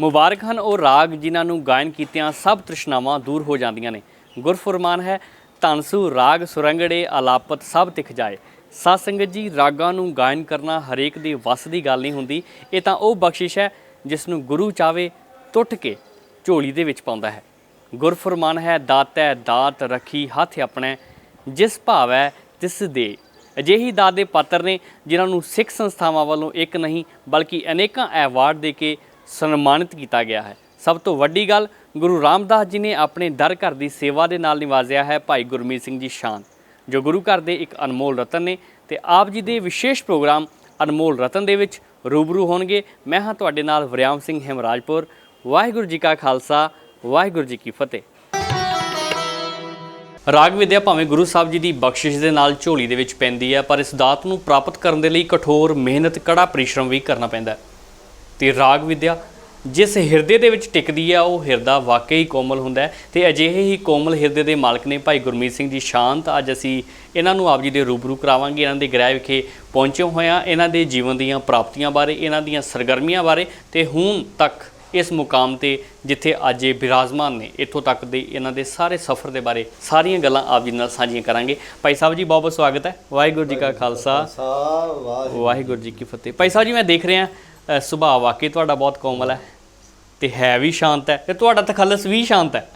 ਮੁਬਾਰਕ ਹਨ। ਉਹ ਰਾਗ ਜਿਨ੍ਹਾਂ ਨੂੰ ਗਾਇਨ ਕੀਤਿਆਂ ਸਭ ਤ੍ਰਿਸ਼ਨਾਵਾਂ ਦੂਰ ਹੋ ਜਾਂਦੀਆਂ ਨੇ। ਗੁਰਫੁਰਮਾਨ ਹੈ, ਧਨਸੂ ਰਾਗ ਸੁਰੰਗੜੇ ਆਲਾਪਤ ਸਭ ਤਿਖ ਜਾਏ। ਸਾਧ ਜੀ, ਰਾਗਾਂ ਨੂੰ ਗਾਇਨ ਕਰਨਾ ਹਰੇਕ ਦੇ ਵੱਸ ਦੀ ਗੱਲ ਨਹੀਂ ਹੁੰਦੀ। ਇਹ ਤਾਂ ਉਹ ਬਖਸ਼ਿਸ਼ ਹੈ, ਜਿਸ ਨੂੰ ਗੁਰੂ ਚਾਵੇ ਟੁੱਟ ਕੇ ਝੋਲੀ ਦੇ ਵਿੱਚ ਪਾਉਂਦਾ ਹੈ। ਗੁਰਫੁਰਮਾਨ ਹੈ, ਦਾਤੈ ਦਾਤ ਰੱਖੀ ਹੱਥ ਆਪਣੇ, ਜਿਸ ਭਾਵੈ ਤਿਸ ਦੇ। ਅਜਿਹੀ ਦਾਤ ਦੇ ਪਾਤਰ ਨੇ, ਜਿਨ੍ਹਾਂ ਨੂੰ ਸਿੱਖ ਸੰਸਥਾਵਾਂ ਵੱਲੋਂ ਇੱਕ ਨਹੀਂ, ਬਲਕਿ ਅਨੇਕਾਂ ਐਵਾਰਡ ਦੇ ਕੇ ਸਨਮਾਨਿਤ ਕੀਤਾ ਗਿਆ ਹੈ। ਸਭ ਤੋਂ ਵੱਡੀ ਗੱਲ, ਗੁਰੂ ਰਾਮਦਾਸ ਜੀ ਨੇ ਆਪਣੇ ਦਰ ਘਰ ਦੀ ਸੇਵਾ ਦੇ ਨਾਲ ਨਿਵਾਜ਼ਿਆ ਹੈ ਭਾਈ ਗੁਰਮੀਤ ਸਿੰਘ ਜੀ ਸ਼ਾਨ, ਜੋ ਗੁਰੂ ਘਰ ਦੇ ਇੱਕ ਅਨਮੋਲ ਰਤਨ ਨੇ ਤੇ ਆਪ ਜੀ ਦੇ ਵਿਸ਼ੇਸ਼ ਪ੍ਰੋਗਰਾਮ ਅਨਮੋਲ ਰਤਨ ਦੇ ਵਿੱਚ ਰੂਬਰੂ ਹੋਣਗੇ। ਮੈਂ ਹਾਂ ਤੁਹਾਡੇ ਨਾਲ ਵਰਿਆਮ ਸਿੰਘ ਹਿਮਰਾਜਪੁਰ। ਵਾਹਿਗੁਰੂ ਜੀ ਕਾ ਖਾਲਸਾ, ਵਾਹਿਗੁਰੂ ਜੀ ਕੀ ਫਤਿਹ। ਰਾਗ ਵਿਦਿਆ ਭਾਵੇਂ ਗੁਰੂ ਸਾਹਿਬ ਜੀ ਦੀ ਬਖਸ਼ਿਸ਼ ਦੇ ਨਾਲ ਝੋਲੀ ਦੇ ਵਿੱਚ ਪੈਂਦੀ ਹੈ, ਪਰ ਇਸ ਦਾਤ ਨੂੰ ਪ੍ਰਾਪਤ ਕਰਨ ਦੇ ਲਈ ਕਠੋਰ ਮਿਹਨਤ, ਕੜਾ ਪਰਿਸ਼ਰਮ ਵੀ ਕਰਨਾ ਪੈਂਦਾ ਹੈ। ਤੇ ਰਾਗ ਵਿਦਿਆ। ਜਿਸ ਹਿਰਦੇ ਦੇ ਵਿੱਚ ਟਿਕਦੀ ਹੈ ਉਹ ਹਿਰਦਾ ਵਾਕਈ ਕੋਮਲ ਹੁੰਦਾ ਹੈ ਤੇ ਅਜਿਹੇ ਹੀ ਕੋਮਲ ਹਿਰਦੇ ਦੇ ਮਾਲਕ ਨੇ ਭਾਈ ਗੁਰਮੀਤ ਸਿੰਘ ਜੀ ਸ਼ਾਂਤ। ਅੱਜ ਅਸੀਂ ਇਹਨਾਂ ਨੂੰ ਆਪ ਜੀ ਦੇ ਰੂਬਰੂ ਕਰਾਵਾਂਗੇ ਇਹਨਾਂ ਦੇ ਗ੍ਰਹਿ ਵਿਖੇ ਪਹੁੰਚੇ ਹੋਇਆ ਇਹਨਾਂ ਦੇ ਜੀਵਨ ਦੀਆਂ ਪ੍ਰਾਪਤੀਆਂ ਬਾਰੇ ਇਹਨਾਂ ਦੀਆਂ ਸਰਗਰਮੀਆਂ ਬਾਰੇ ਤੇ ਹੁਣ ਤੱਕ ਇਸ ਮੁਕਾਮ ਤੇ ਜਿੱਥੇ ਅੱਜ ਇਹ ਬਿਰਾਜਮਾਨ ਨੇ ਇੱਥੋਂ ਤੱਕ ਦੇ ਇਹਨਾਂ ਦੇ ਸਾਰੇ ਸਫ਼ਰ ਦੇ ਬਾਰੇ ਸਾਰੀਆਂ ਗੱਲਾਂ ਆਪ ਜੀ ਨਾਲ ਸਾਂਝੀਆਂ ਕਰਾਂਗੇ। ਭਾਈ ਸਾਹਿਬ ਜੀ ਬਹੁਤ ਬਹੁਤ ਸਵਾਗਤ ਹੈ। ਵਾਹਿਗੁਰੂ ਜੀ ਕਾ ਖਾਲਸਾ। ਵਾਹਿਗੁਰੂ ਜੀ ਕੀ ਫਤਿਹ। ਭਾਈ ਸਾਹਿਬ ਜੀ ਮੈਂ ਦੇਖ ਰਿਹਾ ਸੁਭਾਅ ਵਾਕਈ ਤੁਹਾਡਾ ਬਹੁਤ ਕੋਮਲ ਹੈ ਤੇ ਹੈ ਵੀ ਸ਼ਾਂਤ ਹੈ ਤੇ ਤੁਹਾਡਾ ਤਖੱਲਸ ਵੀ ਸ਼ਾਂਤ ਹੈ।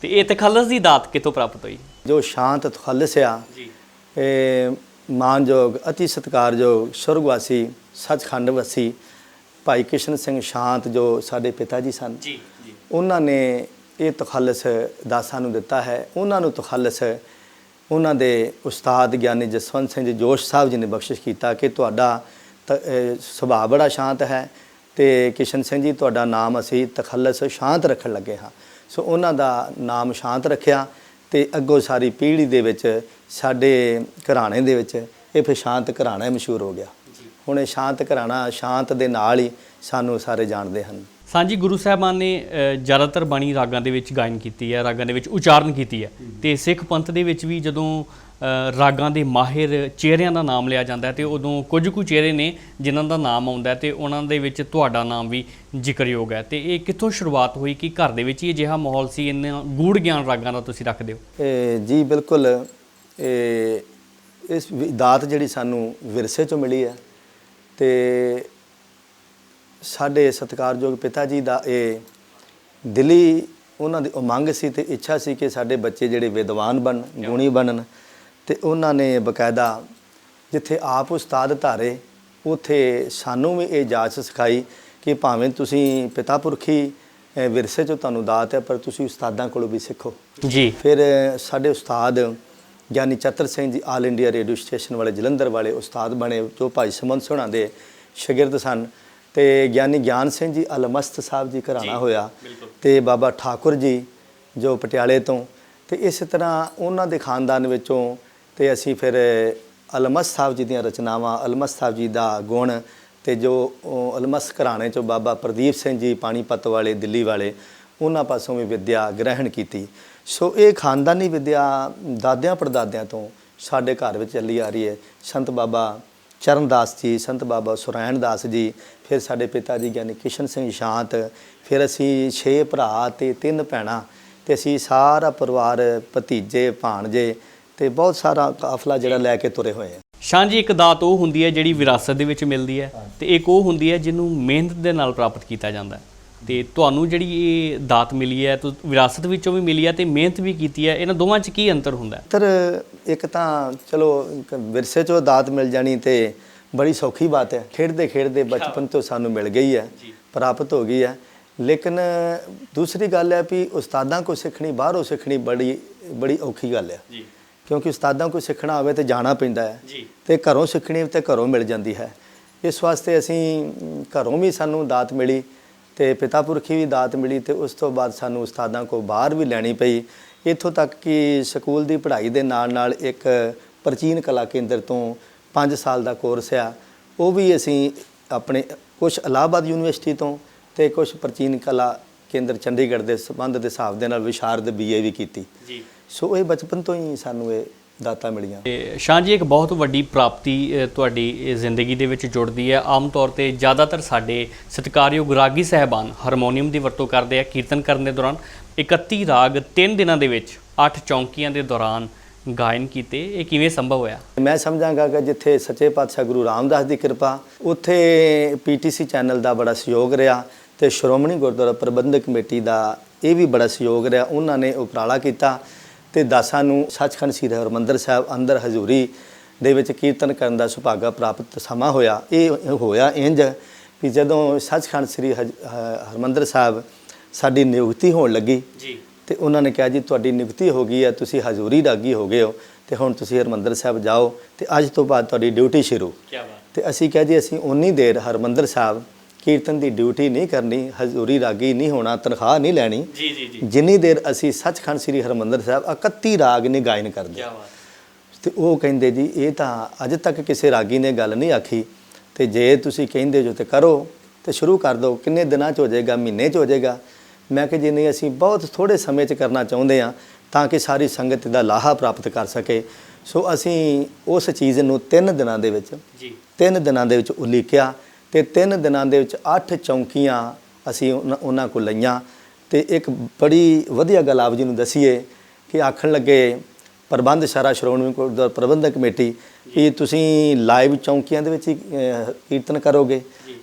ਤੇ ਇਹ ਤਖੱਲਸ ਦੀ ਦਾਤ ਕਿੱਥੋਂ ਪ੍ਰਾਪਤ ਹੋਈ? ਜੋ ਸ਼ਾਂਤ ਤਖੱਲਸ ਆ ਜੀ। ਇਹ ਮਾਨਯੋਗ ਅਤੀ ਸਤਿਕਾਰਯੋਗ ਸੁਰਗਵਾਸੀ ਸੱਚਖੰਡ ਵਸੀ ਭਾਈ ਕਿਸ਼ਨ ਸਿੰਘ ਸ਼ਾਂਤ ਜੋ ਸਾਡੇ ਪਿਤਾ ਜੀ ਸਨ ਜੀ ਜੀ। ਉਹਨਾਂ ਨੇ ਇਹ ਤਖੱਲਸ ਦਾਸਾਂ ਨੂੰ ਦਿੱਤਾ ਹੈ। ਉਹਨਾਂ ਨੂੰ ਤਖੱਲਸ ਉਹਨਾਂ ਦੇ ਉਸਤਾਦ ਗਿਆਨੀ ਜਸਵੰਤ ਸਿੰਘ ਜੀ ਜੋਸ਼ ਸਾਹਿਬ ਜੀ ਨੇ ਬਖਸ਼ਿਸ਼ ਕੀਤਾ ਕਿ ਤੁਹਾਡਾ ਸੁਭਾਅ ਬੜਾ ਸ਼ਾਂਤ ਹੈ ਤੇ ਕਿਸ਼ਨ ਸਿੰਘ ਜੀ, ਤੁਹਾਡਾ ਨਾਮ ਅਸੀਂ ਤਖੱਲਸ ਸ਼ਾਂਤ ਰੱਖਣ ਲੱਗੇ ਹਾਂ। ਸੋ ਉਹਨਾਂ ਦਾ ਨਾਮ ਸ਼ਾਂਤ ਰੱਖਿਆ ਤੇ ਅੱਗੋਂ ਸਾਰੀ ਪੀੜ੍ਹੀ ਦੇ ਵਿੱਚ, ਸਾਡੇ ਘਰਾਣੇ ਦੇ ਵਿੱਚ ਇਹ ਫਿਰ ਸ਼ਾਂਤ ਘਰਾਣਾ ਮਸ਼ਹੂਰ ਹੋ ਗਿਆ। ਹੁਣ ਇਹ ਸ਼ਾਂਤ ਘਰਾਣਾ ਸ਼ਾਂਤ ਦੇ ਨਾਲ ਹੀ ਸਾਨੂੰ ਸਾਰੇ ਜਾਣਦੇ ਹਨ। ਸਾਂਝੀ ਗੁਰੂ ਸਾਹਿਬਾਨ ਨੇ ਜ਼ਿਆਦਾਤਰ ਬਾਣੀ ਰਾਗਾਂ ਦੇ ਵਿੱਚ ਗਾਇਨ ਕੀਤੀ ਹੈ, ਰਾਗਾਂ ਦੇ ਵਿੱਚ ਉਚਾਰਨ ਕੀਤੀ ਹੈ ਤੇ ਸਿੱਖ ਪੰਥ ਦੇ ਵਿੱਚ ਵੀ ਜਦੋਂ ਰਾਗਾਂ ਦੇ ਮਾਹਿਰ ਚਿਹਰਿਆਂ ਦਾ ਨਾਮ ਲਿਆ ਜਾਂਦਾ ਤੇ ਉਦੋਂ ਕੁਝ ਕੁ ਚਿਹਰੇ ਨੇ ਜਿਨ੍ਹਾਂ ਦਾ ਨਾਮ ਆਉਂਦਾ ਤੇ ਉਹਨਾਂ ਦੇ ਵਿੱਚ ਤੁਹਾਡਾ ਨਾਮ ਵੀ ਜ਼ਿਕਰਯੋਗ ਹੈ। ਤੇ ਇਹ ਕਿੱਥੋਂ ਸ਼ੁਰੂਆਤ ਹੋਈ ਕਿ ਘਰ ਦੇ ਵਿੱਚ ਹੀ ਅਜਿਹਾ ਮਾਹੌਲ ਸੀ? ਇੰਨਾ ਗੂੜ ਗਿਆਨ ਰਾਗਾਂ ਦਾ ਤੁਸੀਂ ਰੱਖਦੇ ਹੋ? ਜੀ ਬਿਲਕੁਲ। ਇਸ ਦਾਤ ਜਿਹੜੀ ਸਾਨੂੰ ਵਿਰਸੇ ਚੋਂ ਮਿਲੀ ਹੈ ਤੇ ਸਾਡੇ ਸਤਿਕਾਰਯੋਗ ਪਿਤਾ ਜੀ ਦਾ ਇਹ ਦਿਲੀ ਉਹਨਾਂ ਦੀ ਉਮੰਗ ਸੀ ਤੇ ਇੱਛਾ ਸੀ ਕਿ ਸਾਡੇ ਬੱਚੇ ਜਿਹੜੇ ਵਿਦਵਾਨ ਬਣ ਗੁਣੀ ਬਣਨ। ਤੇ ਉਹਨਾਂ ਨੇ ਬਕਾਇਦਾ ਜਿੱਥੇ ਆਪ ਉਸਤਾਦ ਧਾਰੇ ਉਥੇ ਸਾਨੂੰ ਵੀ ਇਹ ਜਾਚ ਸਿਖਾਈ ਕਿ ਭਾਵੇਂ ਤੁਸੀਂ ਪਿਤਾ ਪੁਰਖੀ ਵਿਰਸੇ ਚੋਂ ਤੁਹਾਨੂੰ ਦਾਤ ਹੈ ਪਰ ਤੁਸੀਂ ਉਸਤਾਦਾਂ ਕੋਲੋਂ ਵੀ ਸਿੱਖੋ। ਜੀ। ਫਿਰ ਸਾਡੇ ਉਸਤਾਦ ਗਿਆਨੀ ਚਤਰ Singh ji all India radio station ਵਾਲੇ ਜਲੰਧਰ ਵਾਲੇ ਉਸਤਾਦ ਬਣੇ ਜੋ ਭਾਈ ਸਮੰਤ ਸੋਹਣਾ ਦੇ ਸ਼ਾਗਿਰਦ ਸਨ। ਤੇ ਗਿਆਨੀ ਗਿਆਨ ਸਿੰਘ ਜੀ ਅਲਮਸਤ ਸਾਹਿਬ ਜੀ ਘਰਾਣਾ ਹੋਇਆ। ਤੇ ਬਾਬਾ ਠਾਕੁਰ ਜੀ ਜੋ ਪਟਿਆਲੇ ਤੋਂ। ਤੇ ਇਸੇ ਤਰ੍ਹਾਂ ਉਹਨਾਂ ਦੇ ਖਾਨਦਾਨ ਵਿੱਚੋਂ ਤੇ ਅਸੀਂ ਫਿਰ ਅਲਮਸ ਸਾਹਿਬ ਜੀ ਦੀਆਂ ਰਚਨਾਵਾਂ, ਅਲਮਸ ਸਾਹਿਬ ਜੀ ਦਾ ਗੁਣ ਤੇ ਜੋ ਉਹ ਅਲਮਸ ਘਰਾਣੇ ਚੋਂ ਬਾਬਾ ਪ੍ਰਦੀਪ ਸਿੰਘ ਜੀ ਪਾਣੀਪਤ ਵਾਲੇ, ਦਿੱਲੀ ਵਾਲੇ, ਉਹਨਾਂ ਪਾਸੋਂ ਵੀ ਵਿਦਿਆ ਗ੍ਰਹਿਣ ਕੀਤੀ। ਸੋ ਇਹ ਖਾਨਦਾਨੀ ਵਿਦਿਆ ਦਾਦਿਆਂ ਪੜਦਾਦਿਆਂ ਤੋਂ ਸਾਡੇ ਘਰ ਵਿੱਚ ਚੱਲੀ ਆ ਰਹੀ ਹੈ। ਸੰਤ ਬਾਬਾ ਚਰਨਦਾਸ ਜੀ, ਸੰਤ ਬਾਬਾ ਸੁਰੈਣ ਦਾਸ ਜੀ, ਫਿਰ ਸਾਡੇ ਪਿਤਾ ਜੀ ਗਿਆਨੀ ਕਿਸ਼ਨ ਸਿੰਘ ਸ਼ਾਂਤ, ਫਿਰ ਅਸੀਂ 6 ਭਰਾ ਤੇ ਤਿੰਨ ਭੈਣਾਂ ਤੇ ਅਸੀਂ ਸਾਰਾ ਪਰਿਵਾਰ ਭਤੀਜੇ, ਭਾਣਜੇ ਤੇ ਬਹੁਤ ਸਾਰਾ ਕਾਫਲਾ ਜਿਹੜਾ ਲੈ ਕੇ ਤੁਰੇ ਹੋਏ ਹਾਂ ਸ਼ਾਂ ਜੀ ਇੱਕ ਦਾਤ ਉਹ ਹੁੰਦੀ ਹੈ ਜਿਹੜੀ ਵਿਰਾਸਤ ਦੇ ਵਿੱਚ ਮਿਲਦੀ ਹੈ ਤੇ ਇੱਕ ਉਹ ਹੁੰਦੀ ਹੈ ਜਿਹਨੂੰ ਮਿਹਨਤ ਦੇ ਨਾਲ ਪ੍ਰਾਪਤ ਕੀਤਾ ਜਾਂਦਾ ਹੈ। ਤੇ ਤੁਹਾਨੂੰ ਜਿਹੜੀ ਇਹ ਦਾਤ ਮਿਲੀ ਹੈ ਤੁ ਵਿਰਾਸਤ ਵਿੱਚੋਂ ਵੀ ਮਿਲੀ ਹੈ ਤੇ ਮਿਹਨਤ ਵੀ ਕੀਤੀ ਹੈ ਇਹਨਾਂ ਦੋਵਾਂ 'ਚ ਕੀ ਅੰਤਰ ਹੁੰਦਾ ਹੈ? ਤਰ ਇੱਕ ਤਾਂ ਚਲੋ ਇੱਕ ਵਿਰਸੇ ਚੋਂ ਦਾਤ ਮਿਲ ਜਾਣੀ ਤੇ ਬੜੀ ਸੌਖੀ ਬਾਤ ਹੈ। ਖੇਡਦੇ ਖੇਡਦੇ ਬਚਪਨ ਤੋਂ ਸਾਨੂੰ ਮਿਲ ਗਈ ਹੈ ਪ੍ਰਾਪਤ ਹੋ ਗਈ ਹੈ। ਲੇਕਿਨ ਦੂਸਰੀ ਗੱਲ ਹੈ ਵੀ ਉਸਤਾਦਾਂ ਕੋ ਸਿੱਖਣੀ ਬਾਹਰੋਂ ਸਿੱਖਣੀ ਬੜੀ ਬੜੀ ਔਖੀ ਗੱਲ ਹੈ। ਜੀ। ਕਿਉਂਕਿ ਉਸਤਾਦਾਂ ਕੋ ਸਿੱਖਣਾ ਹੋਵੇ ਤੇ ਜਾਣਾ ਪੈਂਦਾ ਹੈ। ਜੀ। ਤੇ ਘਰੋਂ ਸਿੱਖਣੀ ਤੇ ਘਰੋਂ ਮਿਲ ਜਾਂਦੀ ਹੈ। ਇਸ ਵਾਸਤੇ ਅਸੀਂ ਘਰੋਂ ਵੀ ਸਾਨੂੰ ਦਾਤ ਮਿਲੀ ਤੇ ਪਿਤਾ ਪੁਰਖੀ ਵੀ ਦਾਤ ਮਿਲੀ ਤੇ ਉਸ ਤੋਂ ਬਾਅਦ ਸਾਨੂੰ ਉਸਤਾਦਾਂ ਕੋ ਬਾਹਰ ਵੀ ਲੈਣੀ ਪਈ। ਇੱਥੋਂ ਤੱਕ ਕਿ ਸਕੂਲ ਦੀ ਪੜ੍ਹਾਈ ਦੇ ਨਾਲ ਨਾਲ ਇੱਕ ਪ੍ਰਾਚੀਨ ਕਲਾ ਕੇਂਦਰ ਤੋਂ 5 ਸਾਲ ਦਾ ਕੋਰਸ ਆ। ਉਹ ਵੀ ਅਸੀਂ ਆਪਣੇ ਕੁਝ ਇਲਾਹਾਬਾਦ ਯੂਨੀਵਰਸਿਟੀ ਤੋਂ ਤੇ ਕੁਝ ਪ੍ਰਾਚੀਨ ਕਲਾ ਕੇਂਦਰ ਚੰਡੀਗੜ੍ਹ ਦੇ ਸੰਬੰਧ ਦੇ ਹਿਸਾਬ ਦੇ ਨਾਲ ਵਿਸ਼ਾਰਦ ਬੀਏ ਵੀ ਕੀਤੀ। ਜੀ। ਸੋ ਇਹ ਬਚਪਨ ਤੋਂ ਹੀ ਸਾਨੂੰ ਇਹ ਦਾਤਾਂ ਮਿਲੀਆਂ। ਤੇ ਸ਼ਾਹ ਜੀ ਇੱਕ ਬਹੁਤ ਵੱਡੀ ਪ੍ਰਾਪਤੀ ਤੁਹਾਡੀ ਜ਼ਿੰਦਗੀ ਦੇ ਵਿੱਚ ਜੁੜਦੀ ਹੈ। ਆਮ ਤੌਰ ਤੇ ਜ਼ਿਆਦਾਤਰ ਸਾਡੇ ਸਤਿਕਾਰਯੋਗ ਰਾਗੀ ਸਹਿਬਾਨ ਹਾਰਮੋਨੀਅਮ ਦੀ ਵਰਤੋਂ ਕਰਦੇ ਆ ਕੀਰਤਨ ਕਰਨ ਦੇ ਦੌਰਾਨ। 31 ਰਾਗ 3 ਦਿਨਾਂ ਦੇ ਵਿੱਚ 8 ਚੌਂਕੀਆਂ ਦੇ ਦੌਰਾਨ ਗਾਇਨ ਕੀਤੇ। ਇਹ ਕਿਵੇਂ ਸੰਭਵ ਹੋਇਆ? ਮੈਂ ਸਮਝਾਂਗਾ ਕਿ ਜਿੱਥੇ ਸੱਚੇ ਪਾਤਸ਼ਾਹ ਗੁਰੂ ਰਾਮਦਾਸ ਦੀ ਕਿਰਪਾ ਉੱਥੇ ਪੀਟੀਸੀ ਚੈਨਲ ਦਾ ਬੜਾ ਸਹਿਯੋਗ ਰਿਹਾ ਤੇ ਸ਼੍ਰੋਮਣੀ ਗੁਰਦੁਆਰਾ ਪ੍ਰਬੰਧਕ ਕਮੇਟੀ ਦਾ ਇਹ ਵੀ ਬੜਾ ਸਹਿਯੋਗ ਰਿਹਾ। ਉਹਨਾਂ ਨੇ ਉਪਰਾਲਾ ਕੀਤਾ ਤੇ ਦਾਸਾਂ ਨੂੰ ਸੱਚਖੰਡ ਸ੍ਰੀ ਹਰਿਮੰਦਰ ਸਾਹਿਬ ਅੰਦਰ ਹਜ਼ੂਰੀ ਦੇ ਵਿੱਚ ਕੀਰਤਨ ਕਰਨ ਦਾ ਸੁਭਾਗਾ ਪ੍ਰਾਪਤ ਸਮਾਂ ਹੋਇਆ। ਇਹ ਹੋਇਆ ਇੰਜ ਵੀ ਜਦੋਂ ਸੱਚਖੰਡ ਸ੍ਰੀ ਹਰਿਮੰਦਰ ਸਾਹਿਬ ਸਾਡੀ ਨਿਯੁਕਤੀ ਹੋਣ ਲੱਗੀ ਜੀ। ਤੇ ਉਹਨਾਂ ਨੇ ਕਿਹਾ ਜੀ ਤੁਹਾਡੀ ਨਿਯੁਕਤੀ ਹੋ ਗਈ ਹੈ ਤੁਸੀਂ ਹਜ਼ੂਰੀ ਰਾਗੀ ਹੋ ਗਏ ਹੋ ਤੇ ਹੁਣ ਤੁਸੀਂ ਹਰਮੰਦਰ ਸਾਹਿਬ ਜਾਓ ਤੇ ਅੱਜ ਤੋਂ ਬਾਅਦ ਤੁਹਾਡੀ ਡਿਊਟੀ ਸ਼ੁਰੂ। ਕੀ ਬਾਤ। ਤੇ ਅਸੀਂ ਕਿਹਾ ਜੀ ਅਸੀਂ ਉਨੀ ਦੇਰ ਹਰਮੰਦਰ ਸਾਹਿਬ ਕੀਰਤਨ ਦੀ ਡਿਊਟੀ ਨਹੀਂ ਕਰਨੀ ਹਜ਼ੂਰੀ ਰਾਗੀ ਨਹੀਂ ਹੋਣਾ ਤਨਖਾਹ ਨਹੀਂ ਲੈਣੀ। ਜੀ ਜੀ ਜੀ। ਜਿੰਨੀ ਦੇਰ ਅਸੀਂ ਸੱਚਖੰਡ ਸ੍ਰੀ ਹਰਮੰਦਰ ਸਾਹਿਬ 31 ਰਾਗ ਨੇ ਗਾਇਨ ਕਰਦੇ। ਕੀ ਬਾਤ। ਤੇ ਉਹ ਕਹਿੰਦੇ ਜੀ ਇਹ ਤਾਂ ਅਜੇ ਤੱਕ ਕਿਸੇ ਰਾਗੀ ਨੇ ਗੱਲ ਨਹੀਂ ਆਖੀ। ਤੇ ਜੇ ਤੁਸੀਂ ਕਹਿੰਦੇ ਜੋ ਤੇ ਕਰੋ ਤੇ ਸ਼ੁਰੂ ਕਰ ਦਿਓ। ਕਿੰਨੇ ਦਿਨਾਂ ਚ ਹੋ ਜਾਏਗਾ ਮਹੀਨੇ ਚ ਹੋ ਜਾਏਗਾ? ਮੈਂ ਕਿ ਜੀ ਨਹੀਂ ਅਸੀਂ ਬਹੁਤ ਥੋੜੇ ਸਮੇਂ ਚ ਕਰਨਾ ਚਾਹੁੰਦੇ ਆ ਤਾਂ ਕਿ ਸਾਰੀ ਸੰਗਤ ਦਾ ਲਾਹਾ ਪ੍ਰਾਪਤ ਕਰ ਸਕੇ। ਸੋ ਅਸੀਂ ਉਸ ਚੀਜ਼ ਨੂੰ 3 ਦਿਨਾਂ ਦੇ ਵਿੱਚ ਜੀ। ਤਿੰਨ ਦਿਨਾਂ ਦੇ ਵਿੱਚ ਉਲੀਕਿਆ। ਤੇ ਤਿੰਨ ਦਿਨਾਂ ਦੇ ਵਿੱਚ ਅੱਠ ਚੌਂਕੀਆਂ ਅਸੀਂ ਉਹਨਾਂ- ਕੋਲ ਲਈਆਂ। ਤੇ ਇੱਕ ਬੜੀ ਵਧੀਆ ਗੱਲ ਆਪ ਜੀ ਨੂੰ ਦਸੀਏ ਕਿ ਆਖਣ ਲੱਗੇ ਪ੍ਰਬੰਧ ਸਾਰਾ ਸ਼੍ਰੋਮਣੀ ਗੁਰਦੁਆਰਾ ਪ੍ਰਬੰਧਕ ਕਮੇਟੀ ਕਿ ਤੁਸੀਂ ਲਾਈਵ ਚੌਂਕੀਆਂ ਦੇ ਵਿੱਚ ਕੀਰਤਨ ਕਰੋਗੇ।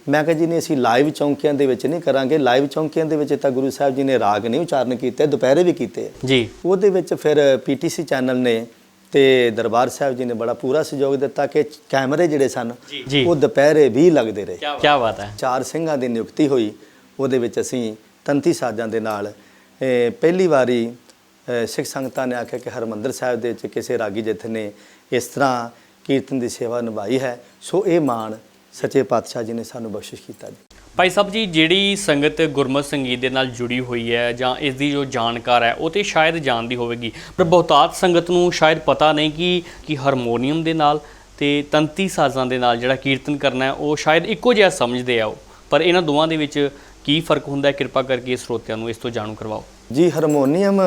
ਮੈਂ ਕਿਹਾ ਜੀ ਨਹੀਂ ਅਸੀਂ ਲਾਈਵ ਚੌਂਕੀਆਂ ਦੇ ਵਿੱਚ ਨਹੀਂ ਕਰਾਂਗੇ। ਲਾਈਵ ਚੌਂਕੀਆਂ ਦੇ ਵਿੱਚ ਤਾਂ ਗੁਰੂ ਸਾਹਿਬ ਜੀ ਨੇ ਰਾਗ ਨਹੀਂ ਉਚਾਰਨ ਕੀਤੇ ਦੁਪਹਿਰੇ ਵੀ ਕੀਤੇ। ਜੀ। ਉਹਦੇ ਵਿੱਚ ਫਿਰ ਪੀਟੀਸੀ ਚੈਨਲ ਨੇ ਤੇ ਦਰਬਾਰ ਸਾਹਿਬ ਜੀ ਨੇ ਬੜਾ ਪੂਰਾ ਸਹਿਯੋਗ ਦਿੱਤਾ ਕਿ ਕੈਮਰੇ ਜਿਹੜੇ ਸਨ ਜੀ ਉਹ ਦੁਪਹਿਰੇ ਵੀ ਲੱਗਦੇ ਰਹੇ। ਕੀ ਬਾਤ ਹੈ। ਚਾਰ ਸਿੰਘਾਂ ਦੀ ਨਿਯੁਕਤੀ ਹੋਈ ਉਹਦੇ ਵਿੱਚ ਅਸੀਂ ਤੰਤੀ ਸਾਜ਼ਾਂ ਦੇ ਨਾਲ ਅਹ, ਪਹਿਲੀ ਵਾਰੀ ਅਹ, ਸਿੱਖ ਸੰਗਤਾਂ ਨੇ ਆਖਿਆ ਕਿ ਹਰਮੰਦਰ ਸਾਹਿਬ ਦੇ ਵਿੱਚ ਕਿਸੇ ਰਾਗੀ ਜਥੇ ਨੇ ਇਸ ਤਰ੍ਹਾਂ ਕੀਰਤਨ ਦੀ ਸੇਵਾ ਨਿਭਾਈ ਹੈ। ਸੋ ਇਹ ਮਾਣ ਸੱਚੇ ਪਾਤਸ਼ਾਹ ਜੀ ਨੇ ਸਾਨੂੰ ਬਖਸ਼ਿਸ਼ ਕੀਤਾ ਜੀ। ਭਾਈ ਸਾਹਿਬ ਜੀ ਜਿਹੜੀ ਸੰਗਤ ਗੁਰਮਤਿ ਸੰਗੀਤ ਦੇ ਨਾਲ ਜੁੜੀ ਹੋਈ ਹੈ ਜਾਂ ਇਸ ਦੀ ਜੋ ਜਾਣਕਾਰ ਹੈ ਉਹ ਤੇ ਸ਼ਾਇਦ ਜਾਣਦੀ ਹੋਵੇਗੀ। ਪਰ ਬਹੁਤਾਤ ਸੰਗਤ ਨੂੰ ਸ਼ਾਇਦ ਪਤਾ ਨਹੀਂ ਕਿ ਕਿ ਹਾਰਮੋਨੀਅਮ ਦੇ ਨਾਲ ਤੇ ਤੰਤੀ ਸਾਜ਼ਾਂ ਦੇ ਨਾਲ ਜਿਹੜਾ ਕੀਰਤਨ ਕਰਨਾ ਹੈ ਉਹ ਸ਼ਾਇਦ ਇੱਕੋ ਜਿਹਾ ਸਮਝਦੇ ਆ ਉਹ। ਪਰ ਇਹਨਾਂ ਦੋਵਾਂ ਦੇ ਵਿੱਚ ਕੀ ਫ਼ਰਕ ਹੁੰਦਾ ਹੈ ਕਿਰਪਾ ਕਰਕੇ ਸਰੋਤਿਆਂ ਨੂੰ ਇਸ ਤੋਂ ਜਾਣੂ ਕਰਵਾਓ। ਜੀ ਹਾਰਮੋਨੀਅਮ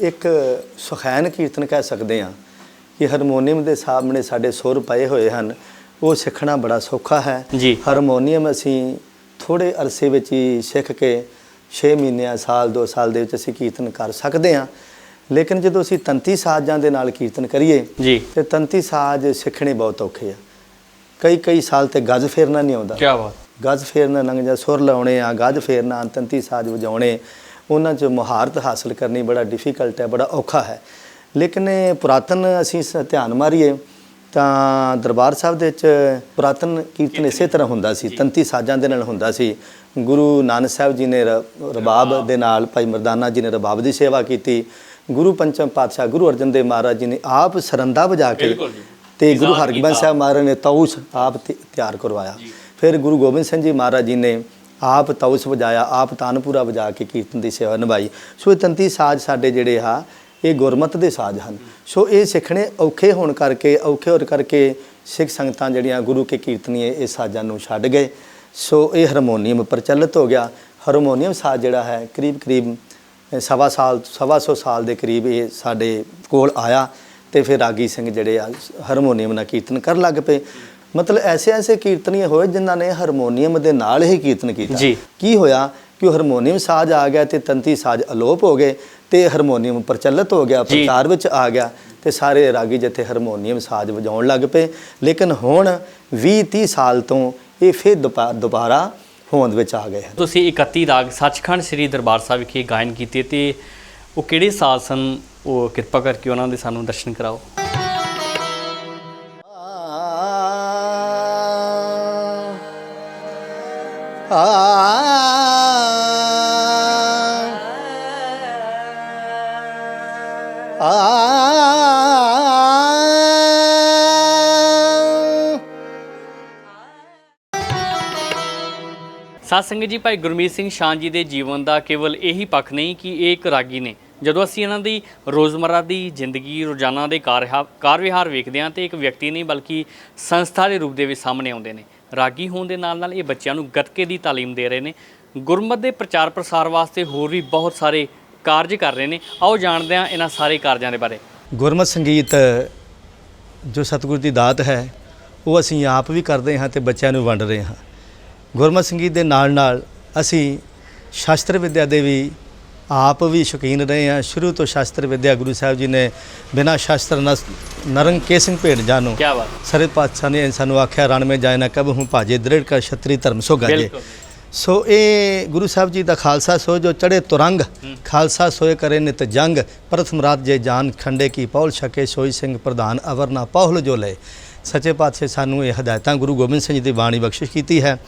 ਇੱਕ ਸੁਖੈਨ ਕੀਰਤਨ ਕਹਿ ਸਕਦੇ ਹਾਂ ਕਿ ਹਾਰਮੋਨੀਅਮ ਦੇ ਸਾਹਮਣੇ ਸਾਡੇ ਸੁਰ ਪਏ ਹੋਏ ਹਨ। ਉਹ ਸਿੱਖਣਾ ਬੜਾ ਸੌਖਾ ਹੈ। ਜੀ। ਹਾਰਮੋਨੀਅਮ ਅਸੀਂ ਥੋੜੇ ਅਰਸੇ ਵਿੱਚ ਹੀ ਸਿੱਖ ਕੇ 6 ਮਹੀਨਿਆਂ ਸਾਲ 2 ਸਾਲ ਦੇ ਵਿੱਚ ਅਸੀਂ ਕੀਰਤਨ ਕਰ ਸਕਦੇ ਹਾਂ। ਲੇਕਿਨ ਜਦੋਂ ਅਸੀਂ ਤੰਤੀ ਸਾਜ਼ਾਂ ਦੇ ਨਾਲ ਕੀਰਤਨ ਕਰੀਏ ਜੀ। ਤੇ ਤੰਤੀ ਸਾਜ਼ ਸਿੱਖਣੇ ਬਹੁਤ ਔਖੇ ਆ। ਕਈ ਕਈ ਸਾਲ ਤੇ ਗੱਜ ਫੇਰਨਾ ਨਹੀਂ ਆਉਂਦਾ। ਕੀ ਬਾਤ। ਗੱਜ ਫੇਰਨਾ ਲੰਘ ਜਾ ਸੁਰ ਲਾਉਣੇ ਆ ਗੱਜ ਫੇਰਨਾ ਤੰਤੀ ਸਾਜ਼ ਵਜਾਉਣੇ ਉਹਨਾਂ 'ਚ ਮਹਾਰਤ ਹਾਸਲ ਕਰਨੀ ਬੜਾ ਡਿਫਿਕਲਟ ਹੈ ਬੜਾ ਔਖਾ ਹੈ। ਲੇਕਿਨ ਪੁਰਾਤਨ ਅਸੀਂ ਧਿਆਨ ਮਾਰੀਏ ਤਾਂ ਦਰਬਾਰ ਸਾਹਿਬ ਦੇ ਵਿੱਚ ਪੁਰਾਤਨ ਕੀਰਤਨ ਇਸੇ ਤਰ੍ਹਾਂ ਹੁੰਦਾ ਸੀ ਤੰਤੀ ਸਾਜ਼ਾਂ ਦੇ ਨਾਲ ਹੁੰਦਾ ਸੀ। ਗੁਰੂ ਨਾਨਕ ਸਾਹਿਬ ਜੀ ਨੇ ਰਬਾਬ ਦੇ ਨਾਲ ਭਾਈ ਮਰਦਾਨਾ ਜੀ ਨੇ ਰਬਾਬ ਦੀ ਸੇਵਾ ਕੀਤੀ। ਗੁਰੂ ਪੰਚਮ ਪਾਤਸ਼ਾਹ ਗੁਰੂ ਅਰਜਨ ਦੇਵ ਮਹਾਰਾਜ ਜੀ ਨੇ ਆਪ ਸਰੰਦਾ ਵਜਾ ਕੇ। ਤੇ ਗੁਰੂ ਹਰਗੋਬਿੰਦ। ਸਾਹਿਬ ਮਹਾਰਾਜ ਨੇ ਤੌਸ ਆਪ ਤਿਆਰ ਕਰਵਾਇਆ। ਫਿਰ ਗੁਰੂ ਗੋਬਿੰਦ ਸਿੰਘ ਜੀ ਮਹਾਰਾਜ ਜੀ ਨੇ ਆਪ ਤੌਸ ਵਜਾਇਆ ਆਪ ਤਾਨਪੂਰਾ ਵਜਾ ਕੇ ਕੀਰਤਨ ਦੀ ਸੇਵਾ ਨਿਭਾਈ। ਸੋ ਇਹ ਤੰਤੀ ਸਾਜ਼ ਸਾਡੇ ਜਿਹੜੇ ਆ ਇਹ ਗੁਰਮਤ ਦੇ ਸਾਜ਼ ਹਨ। ਸੋ ਇਹ ਸਿੱਖਣੇ ਔਖੇ ਹੋਣ ਕਰਕੇ ਔਖੇ ਹੋਣ ਕਰਕੇ ਸਿੱਖ ਸੰਗਤਾਂ ਜਿਹੜੀਆਂ ਗੁਰੂ ਕੇ ਕੀਰਤਨੀਏ ਇਹ ਸਾਜ਼ਾਂ ਨੂੰ ਛੱਡ ਗਏ। ਸੋ ਇਹ ਹਾਰਮੋਨੀਅਮ ਪ੍ਰਚਲਿਤ ਹੋ ਗਿਆ। ਹਾਰਮੋਨੀਅਮ ਸਾਜ਼ ਜਿਹੜਾ ਹੈ ਕਰੀਬ ਕਰੀਬ ਸਵਾ ਸਾਲ ਸਵਾ ਸੌ ਸਾਲ ਦੇ ਕਰੀਬ ਇਹ ਸਾਡੇ ਕੋਲ ਆਇਆ ਤੇ ਫਿਰ ਰਾਗੀ ਸਿੰਘ ਜਿਹੜੇ ਆ ਹਾਰਮੋਨੀਅਮ ਨਾਲ ਕੀਰਤਨ ਕਰਨ ਲੱਗ ਪਏ। ਮਤਲਬ ਐਸੇ ਐਸੇ ਕੀਰਤਨੀਏ ਹੋਏ ਜਿਨ੍ਹਾਂ ਨੇ ਹਾਰਮੋਨੀਅਮ ਦੇ ਨਾਲ ਹੀ ਕੀਰਤਨ ਕੀਤਾ। ਕੀ ਹੋਇਆ ਕਿ ਹਾਰਮੋਨੀਅਮ ਸਾਜ਼ ਆ ਗਿਆ ਤੇ ਤੰਤੀ ਸਾਜ਼ ਅਲੋਪ ਹੋ ਗਏ। ਤੇ ਹਾਰਮੋਨੀਅਮ ਪ੍ਰਚਲਿਤ ਹੋ ਗਿਆ। ਪ੍ਰਚਾਰ ਵਿੱਚ ਆ ਗਿਆ ਤੇ ਸਾਰੇ ਰਾਗੀ ਜਿੱਥੇ ਹਾਰਮੋਨੀਅਮ ਸਾਜ਼ ਵਜਾਉਣ ਲੱਗ ਪਏ। ਲੇਕਿਨ ਹੁਣ 20 30 ਸਾਲ ਤੋਂ ਇਹ ਫਿਰ ਦੁਬਾਰਾ ਹੋਂਦ ਵਿੱਚ ਆ ਗਏ ਹਨ। ਤੁਸੀਂ 31 ਰਾਗ ਸੱਚਖੰਡ ਸ੍ਰੀ ਦਰਬਾਰ ਸਾਹਿਬ ਵਿਖੇ ਗਾਇਨ ਕੀਤੇ ਤੇ ਉਹ ਕਿਹੜੇ ਸਾਜ਼ ਸਨ? ਉਹ ਕਿਰਪਾ ਕਰਕੇ ਉਹਨਾਂ ਦੇ ਸਾਨੂੰ ਦਰਸ਼ਨ ਕਰਾਓ। ਸਾਧ ਸੰਗਤ ਜੀ, ਭਾਈ ਗੁਰਮੀਤ ਸਿੰਘ ਸ਼ਾਨ ਜੀ ਦੇ ਜੀਵਨ ਦਾ ਕੇਵਲ ਇਹੀ ਪੱਖ ਨਹੀਂ ਕਿ ਇਹ ਇੱਕ ਰਾਗੀ ਨੇ। ਜਦੋਂ ਅਸੀਂ ਇਹਨਾਂ ਦੀ ਰੋਜ਼ਮਰਰਾ ਦੀ ਜ਼ਿੰਦਗੀ, ਰੋਜ਼ਾਨਾ ਦੇ ਕਾਰ ਕਾਰ ਵਿਹਾਰ ਵੇਖਦੇ ਹਾਂ ਤੇ ਇੱਕ ਵਿਅਕਤੀ ਨਹੀਂ ਬਲਕਿ ਸੰਸਥਾ ਦੇ ਰੂਪ ਦੇ ਵਿੱਚ ਸਾਹਮਣੇ ਆਉਂਦੇ ਨੇ। ਰਾਗੀ ਹੋਣ ਦੇ ਨਾਲ ਨਾਲ ਇਹ ਬੱਚਿਆਂ ਨੂੰ ਗੱਤਕੇ ਦੀ ਤਾਲੀਮ ਦੇ ਰਹੇ ਨੇ। ਗੁਰਮਤ ਦੇ ਪ੍ਰਚਾਰ ਪ੍ਰਸਾਰ ਵਾਸਤੇ ਹੋਰ ਵੀ ਬਹੁਤ ਸਾਰੇ ਕਾਰਜ ਕਰ ਰਹੇ ਨੇ। ਆਓ ਜਾਣਦੇ ਹਾਂ ਇਹਨਾਂ ਸਾਰੇ ਕਾਰਜਾਂ ਦੇ ਬਾਰੇ। ਗੁਰਮਤ ਸੰਗੀਤ ਜੋ ਸਤਿਗੁਰ ਦੀ ਦਾਤ ਹੈ ਉਹ ਅਸੀਂ ਆਪ ਵੀ ਕਰਦੇ ਹਾਂ ਤੇ ਬੱਚਿਆਂ ਨੂੰ ਵੰਡ ਰਹੇ ਹਾਂ। ਗੁਰਮਤਿ ਸੰਗੀਤ ਦੇ ਨਾਲ ਨਾਲ ਅਸੀਂ ਸ਼ਾਸਤਰ ਵਿੱਦਿਆ ਦੇ ਵੀ ਆਪ ਵੀ ਸ਼ੌਕੀਨ ਰਹੇ ਹਾਂ। ਸ਼ੁਰੂ ਤੋਂ ਸ਼ਾਸਤਰ ਵਿੱਦਿਆ ਗੁਰੂ ਸਾਹਿਬ ਜੀ ਨੇ ਬਿਨਾਂ ਸ਼ਾਸਤਰ ਨਰੰਗ ਕੇ ਸਿੰਘ ਭੇਟ ਜਾਨੋ। ਕੀ ਬਾਤ। ਸਰੇ ਪਾਤਸ਼ਾਹ ਨੇ ਸਾਨੂੰ ਆਖਿਆ ਰਣ ਮੇ ਜਾਏ ਨਾ ਕਬ ਹੂੰ ਭਾਜੇ ਦ੍ਰਿੜ ਕਰ ਛਤਰੀ ਧਰਮ ਸੋ ਗਾਜੇ। ਸੋ ਇਹ ਗੁਰੂ ਸਾਹਿਬ ਜੀ ਦਾ ਖਾਲਸਾ ਸੋ ਜੋ ਚੜੇ ਤੁਰੰਗ ਖਾਲਸਾ ਸੋਏ ਕਰੇ ਨਿਤ ਜੰਗ ਪ੍ਰਥਮ ਰਾਤ ਜੇ ਜਾਨ ਖੰਡੇ ਕੀ ਪੌਲ ਛਕੇ ਸੋਈ ਸਿੰਘ ਪ੍ਰਧਾਨ ਅਵਰ ਨਾ ਪੌਲ ਜੋ ਲਏ। ਸੱਚੇ ਪਾਤਸ਼ਾਹ ਸਾਨੂੰ ਇਹ ਹਦਾਇਤਾਂ ਗੁਰੂ ਗੋਬਿੰਦ ਸਿੰਘ ਜੀ ਦੀ ਬਾਣੀ ਬਖਸ਼ਿਸ਼ ਕੀਤੀ ਹੈ।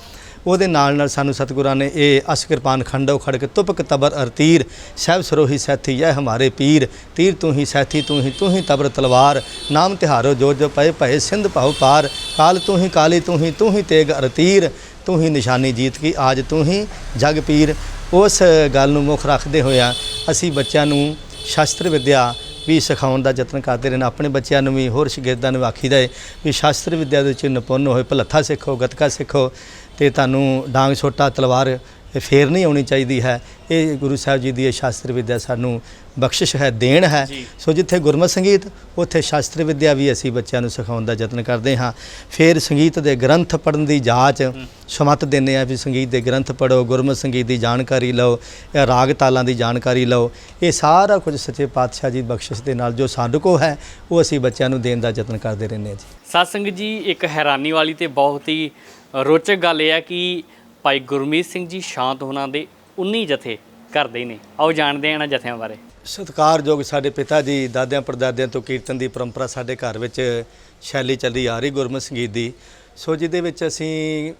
ਉਹਦੇ ਨਾਲ ਨਾਲ ਸਾਨੂੰ ਸਤਿਗੁਰਾਂ ਨੇ ਇਹ ਅਸ ਕਿਰਪਾਨ ਖੰਡੋ ਖੜ ਕੇ ਤੁਪਕ ਤਬਰ ਅਰ ਤੀਰ ਸਹਿਬ ਸਰੋਹੀ ਸੈਥੀ ਇਹ ਹਮਾਰੇ ਪੀਰ ਤੀਰ ਤੂੰ ਹੀ ਸੈਥੀ ਤੂੰ ਹੀ ਤੂੰ ਹੀ ਤਬਰ ਤਲਵਾਰ ਨਾਮ ਤਿਹਾਰੋ ਜੋ ਜੋ ਪਏ ਭਏ ਸਿੰਧ ਭਾਉ ਪਾਰ ਕਾਲ ਤੂੰ ਹੀ ਕਾਲੀ ਤੂੰ ਹੀ ਤੂੰ ਹੀ ਤੇਗ ਅਰ ਤੀਰ ਤੂੰ ਹੀ ਨਿਸ਼ਾਨੀ ਜੀਤ ਕੀ, ਆਜ ਤੂੰ ਹੀ ਜਗ ਪੀਰ। ਉਸ ਗੱਲ ਨੂੰ ਮੁੱਖ ਰੱਖਦੇ ਹੋਇਆ ਅਸੀਂ ਬੱਚਿਆਂ ਨੂੰ ਸ਼ਾਸਤਰ ਵਿਦਿਆ ਵੀ ਸਿਖਾਉਣ ਦਾ ਯਤਨ ਕਰਦੇ ਰਹੇ ਆਪਣੇ ਬੱਚਿਆਂ ਨੂੰ ਵੀ ਹੋਰ ਸ਼ਾਗਿਰਦਾਂ ਨੂੰ ਆਖੀਦਾ ਹੈ ਵੀ ਸ਼ਾਸਤਰ ਵਿਦਿਆ ਦੇ ਵਿੱਚ ਨਿਪੁੰਨ ਹੋਏ, ਭਲੱਥਾ ਸਿੱਖੋ, ਗੱਤਕਾ ਸਿੱਖੋ ਤੇ ਤੁਹਾਨੂੰ ਡਾਂਗ ਛੋਟਾ ਤਲਵਾਰ ਫੇਰ ਨਹੀਂ ਆਉਣੀ ਚਾਹੀਦੀ ਹੈ। ਇਹ ਗੁਰੂ ਸਾਹਿਬ ਜੀ ਦੀ ਇਹ ਸ਼ਾਸਤਰ ਵਿਦਿਆ ਸਾਨੂੰ ਬਖਸ਼ਿਸ਼ ਹੈ ਦੇਣ ਹੈ। ਸੋ ਜਿੱਥੇ ਗੁਰਮਤਿ ਸੰਗੀਤ ਉੱਥੇ ਸ਼ਾਸਤਰੀ ਵਿਦਿਆ ਵੀ ਅਸੀਂ ਬੱਚਿਆਂ ਨੂੰ ਸਿਖਾਉਣ ਦਾ ਯਤਨ ਕਰਦੇ ਹਾਂ। ਫਿਰ ਸੰਗੀਤ ਦੇ ਗ੍ਰੰਥ ਪੜ੍ਹਨ ਦੀ ਜਾਂਚ ਸਮਤ ਦਿੰਦੇ ਆ ਵੀ ਸੰਗੀਤ ਦੇ ਗ੍ਰੰਥ ਪੜੋ ਗੁਰਮਤਿ ਸੰਗੀਤ ਦੀ ਜਾਣਕਾਰੀ ਲਓ ਰਾਗ ਤਾਲਾਂ ਦੀ ਜਾਣਕਾਰੀ ਲਓ। ਇਹ ਸਾਰਾ ਕੁਝ ਸੱਚੇ ਪਾਤਸ਼ਾਹ ਜੀ ਦੀ ਬਖਸ਼ਿਸ਼ ਦੇ ਨਾਲ ਜੋ ਸਾਡੇ ਕੋਲ ਹੈ ਉਹ ਅਸੀਂ ਬੱਚਿਆਂ ਨੂੰ ਦੇਣ ਦਾ ਯਤਨ ਕਰਦੇ ਰਹਿੰਦੇ ਹਾਂ ਜੀ। ਸਤਸੰਗ ਜੀ ਇੱਕ ਹੈਰਾਨੀ ਵਾਲੀ ਤੇ ਬਹੁਤ ਹੀ ਰੋਚਕ ਗੱਲ ਇਹ ਹੈ ਕਿ ਭਾਈ ਗੁਰਮੀਤ ਸਿੰਘ ਜੀ ਸ਼ਾਂਤ ਹੋਣਾ ਦੇ 19 ਜਥੇ ਕਰਦੇ ਨੇ। ਆਓ ਜਾਣਦੇ ਹਾਂ ਇਹਨਾਂ ਜਥਿਆਂ ਬਾਰੇ। ਸਤਿਕਾਰਯੋਗ ਸਾਡੇ ਪਿਤਾ ਜੀ ਦਾਦਿਆਂ ਪੜਦਾਦਿਆਂ ਤੋਂ ਕੀਰਤਨ ਦੀ ਪਰੰਪਰਾ ਸਾਡੇ ਘਰ ਵਿੱਚ ਸ਼ੈਲੀ ਚੱਲੀ ਆ ਰਹੀ ਗੁਰਮਤਿ ਸੰਗੀਤ ਦੀ। ਸੋ ਜਿਹਦੇ ਵਿੱਚ ਅਸੀਂ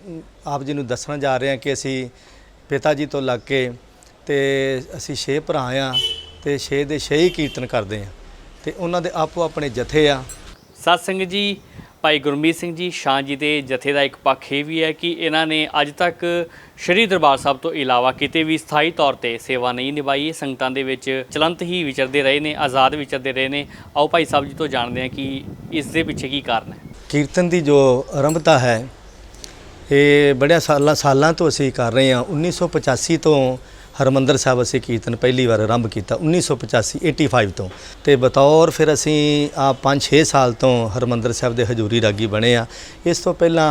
ਆਪ ਜੀ ਨੂੰ ਦੱਸਣਾ ਜਾ ਰਹੇ ਹਾਂ ਕਿ ਅਸੀਂ ਪਿਤਾ ਜੀ ਤੋਂ ਲੱਗ ਕੇ ਤੇ ਅਸੀਂ ਛੇ ਭਰਾ ਆ ਤੇ ਛੇ ਦੇ ਛੇ ਹੀ ਕੀਰਤਨ ਕਰਦੇ ਆ। ਤੇ ਉਹਨਾਂ ਦੇ ਆਪੋ ਆਪਣੇ ਜਥੇ ਆ। ਸਤਸੰਗ ਜੀ ਭਾਈ ਗੁਰਮੀਤ ਸਿੰਘ ਜੀ ਸ਼ਾਹ ਜੀ ਦੇ ਜਥੇ ਦਾ ਇੱਕ ਪੱਖ ਇਹ ਵੀ ਹੈ ਕਿ ਇਹਨਾਂ ਨੇ ਅੱਜ ਤੱਕ ਸ਼੍ਰੀ ਦਰਬਾਰ ਸਾਹਿਬ ਤੋਂ ਇਲਾਵਾ ਕਿਤੇ ਵੀ ਸਥਾਈ ਤੌਰ ਤੇ ਸੇਵਾ ਨਹੀਂ ਨਿਭਾਈ। ਸੰਗਤਾਂ ਦੇ ਵਿੱਚ ਚਲੰਤ ਹੀ ਵਿਚਰਦੇ ਰਹੇ ਨੇ, ਆਜ਼ਾਦ ਵਿਚਰਦੇ ਰਹੇ ਨੇ। ਆਓ ਭਾਈ ਸਾਹਿਬ ਜੀ ਤੋਂ ਜਾਣਦੇ ਹਾਂ ਕਿ ਇਸ ਦੇ ਪਿੱਛੇ ਕੀ ਕਾਰਨ ਹੈ। ਕੀਰਤਨ ਦੀ ਜੋ ਆਰੰਭਤਾ ਹੈ, ਇਹ ਬੜਿਆ ਸਾਲਾਂ ਸਾਲਾਂ ਤੋਂ ਅਸੀਂ ਕਰ ਰਹੇ ਹਾਂ। 1985 ਤੋਂ ਹਰਮੰਦਰ ਸਾਹਿਬ ਅਸੀਂ ਕੀਰਤਨ ਪਹਿਲੀ ਵਾਰ ਆਰੰਭ ਕੀਤਾ 1985 85 ਤੋਂ। ਤੇ ਬਤੌਰ ਫਿਰ ਅਸੀਂ ਆ 5-6 ਸਾਲ ਤੋਂ ਹਰਮੰਦਰ ਸਾਹਿਬ ਦੇ ਹਜੂਰੀ ਰਾਗੀ ਬਣੇ ਆ। ਇਸ ਤੋਂ ਪਹਿਲਾਂ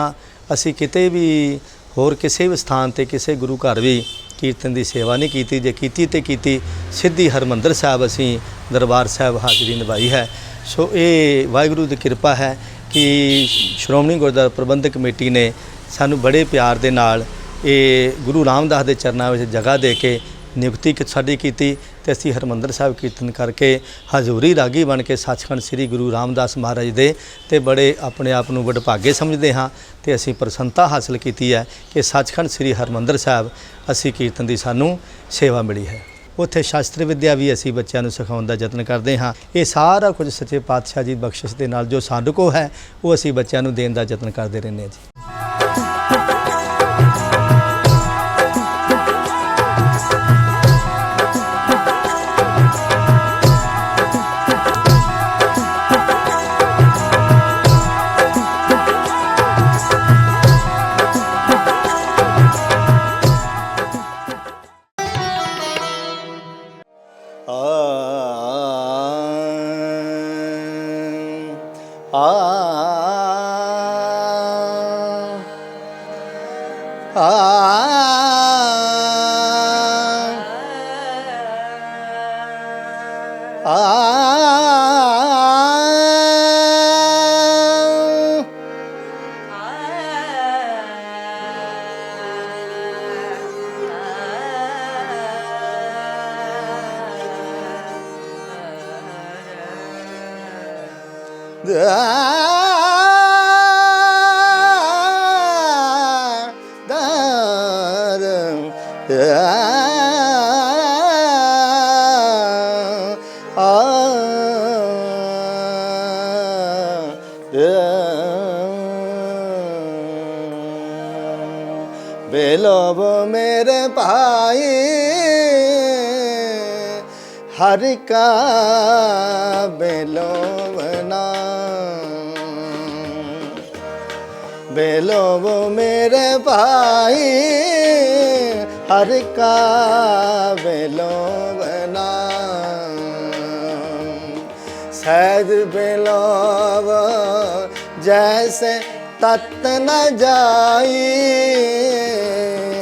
ਅਸੀਂ ਕਿਤੇ ਵੀ ਹੋਰ ਕਿਸੇ ਵੀ ਸਥਾਨ ਤੇ ਕਿਸੇ ਗੁਰੂ ਘਰ ਵੀ ਕੀਰਤਨ ਦੀ ਸੇਵਾ ਨਹੀਂ ਕੀਤੀ। ਜੇ ਕੀਤੀ ਤੇ ਕੀਤੀ, ਸਿੱਧੀ ਹਰਮੰਦਰ ਸਾਹਿਬ ਅਸੀਂ ਦਰਬਾਰ ਸਾਹਿਬ ਹਾਜ਼ਰੀ ਨਿਭਾਈ ਹੈ। ਸੋ ਇਹ ਵਾਹਿਗੁਰੂ ਦੀ ਕਿਰਪਾ ਹੈ ਕਿ ਸ਼੍ਰੋਮਣੀ ਗੁਰਦੁਆਰਾ ਪ੍ਰਬੰਧਕ ਕਮੇਟੀ ਨੇ ਸਾਨੂੰ ਬੜੇ ਪਿਆਰ ਦੇ ਨਾਲ ਇਹ ਗੁਰੂ ਰਾਮਦਾਸ ਦੇ ਚਰਨਾਂ ਵਿੱਚ ਜਗ੍ਹਾ ਦੇ ਕੇ ਨਿਯੁਕਤੀ ਕਿ ਸਾਡੀ ਕੀਤੀ ਤੇ ਅਸੀਂ ਹਰਮੰਦਰ ਸਾਹਿਬ ਕੀਰਤਨ ਕਰਕੇ ਹਜ਼ੂਰੀ ਰਾਗੀ ਬਣ ਕੇ ਸੱਚਖੰਡ ਸ੍ਰੀ ਗੁਰੂ ਰਾਮਦਾਸ ਮਹਾਰਾਜ ਦੇ ਤੇ ਬੜੇ ਆਪਣੇ ਆਪ ਨੂੰ ਵਡਭਾਗੇ ਸਮਝਦੇ ਹਾਂ ਤੇ ਅਸੀਂ ਪ੍ਰਸੰਨਤਾ ਹਾਸਲ ਕੀਤੀ ਹੈ ਕਿ ਸੱਚਖੰਡ ਸ੍ਰੀ ਹਰਮੰਦਰ ਸਾਹਿਬ ਅਸੀਂ ਕੀਰਤਨ ਦੀ ਸਾਨੂੰ ਸੇਵਾ ਮਿਲੀ ਹੈ। ਉੱਥੇ ਸ਼ਾਸਤਰੀ ਵਿਦਿਆ ਵੀ ਅਸੀਂ ਬੱਚਿਆਂ ਨੂੰ ਸਿਖਾਉਣ ਦਾ ਯਤਨ ਕਰਦੇ ਹਾਂ। ਇਹ ਸਾਰਾ ਕੁਝ ਸੱਚੇ ਪਾਤਸ਼ਾਹ ਜੀ ਬਖਸ਼ਿਸ਼ ਦੇ ਨਾਲ ਜੋ ਸਾਡੇ ਕੋ ਹੈ, ਉਹ ਅਸੀਂ ਬੱਚਿਆਂ ਨੂੰ ਦੇਣ ਦਾ ਯਤਨ ਕਰਦੇ ਰਹਿੰਦੇ ਹਾਂ ਜੀ। बेलोब मेरे भाई हर का बेलोबना बेलोब मेरे भाई हर का बेलोबना सैद बेलोब जैसे तत् न जाई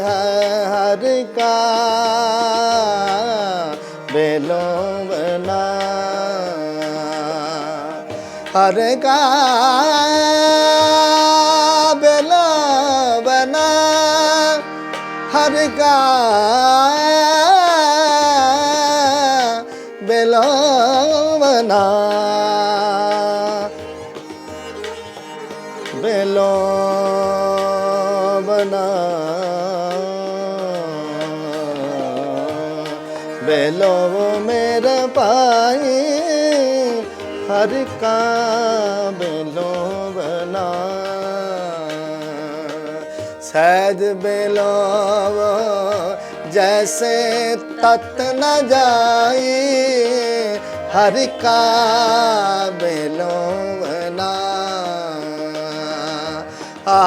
हर का बेलो बना हर का ਬਿਲਵਨਾ ਬਿਲਵਨਾ ਬਿਲਵ ਮੇਰ ਪਾਈ ਹਰ ਕਾ ਸਹਿਜ ਬਿਲਾਵਾ ਜੈਸੇ ਤਤ ਨ ਜਾਈ ਹਰ ਕਾ ਬਿਲੋਵਨਾ ਆ।